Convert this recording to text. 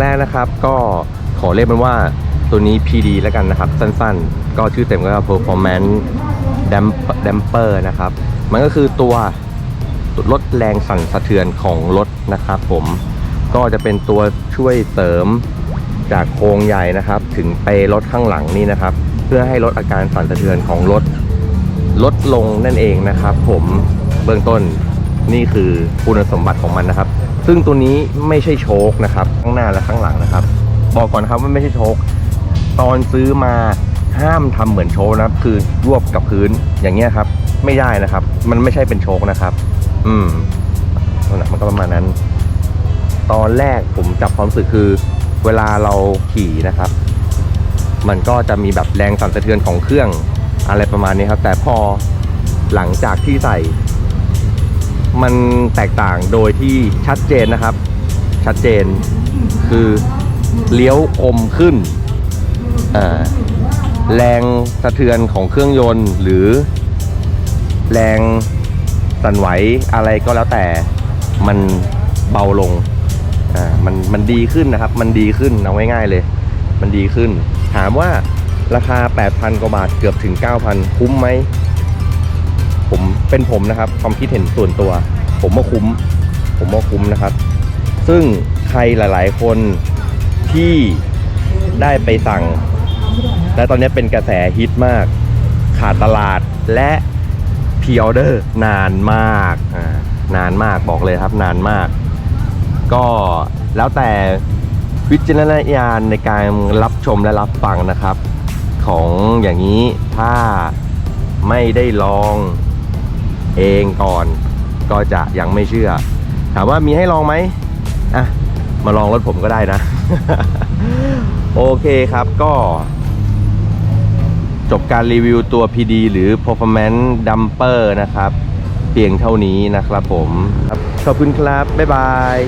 แรกนะครับ ก็ขอเรียกมันว่าตัวนี้ PD แล้วกันนะครับ สั้นๆ ก็ชื่อเต็มก็คือ Performance damper นะครับ มันก็คือตัวลดแรงสั่นสะเทือนของรถนะครับผมก็จะเป็นตัวช่วยเสริมจากโครงใหญ่นะครับ ถึงเปรถข้างหลังนี่นะครับ เพื่อให้ลดอาการสั่นสะเทือนของรถลดลงนั่นเองนะครับ ผมเบื้องต้น นี่คือคุณสมบัติของมันนะครับ ซึ่งตัวนี้ไม่ใช่โชคนะครับ ข้างหน้าและข้างหลังนะครับ บอกก่อนครับว่าไม่ใช่โชคตอนซื้อมาห้ามทำเหมือนโชคนะครับ คือรวบกับพื้นอย่างเงี้ยครับ ไม่ได้นะครับ มันไม่ใช่เป็นโชคนะครับ อืมนั่นแหละมันก็ประมาณนั้น ตอนแรกผมจับความรู้สึกคือ เวลาเราขี่นะครับ มันก็จะมีแบบแรงสั่นสะเทือนของเครื่องอะไรประมาณนี้ครับ แต่พอหลังจากที่ใส่ มันแตกต่างโดยที่ชัดเจนนะครับ ชัดเจนคือเลี้ยวคมขึ้นแรงสะเทือนของเครื่องยนต์ หรือแรงสั่นไหวอะไรก็แล้วแต่มันเบาลงอ่ามันมันดีขึ้นนะครับ มันดีขึ้นเอาง่ายๆเลย มันดีขึ้น ถามว่าราคา 8,000 กว่าบาทเกือบถึง 9,000 คุ้มไหม ผมเป็นผมนะครับความคิดเห็นส่วนตัว ผมว่าคุ้ม ผมว่าคุ้มนะครับ ซึ่งใครหลาย ๆ คนที่ได้ไปสั่ง และตอนนี้เป็นกระแสฮิตมาก ขาดตลาดและพ r ออเดอร์นานมากนานมากบอกเลยครับนานมาก ก็แล้วแต่วิจารณญาณในการรับชมและรับฟังนะครับ ของอย่างนี้ถ้าไม่ได้ลอง เองก่อนก็จะยังไม่เชื่อ ถามว่ามีให้ลองไหมอะมาลองรถผมก็ได้นะ โอเคครับก็ จบการรีวิวตัว PD หรือ Performance Dumper นะครับ เพียงเท่านี้นะครับผม ขอบคุณครับ บ๊ายบาย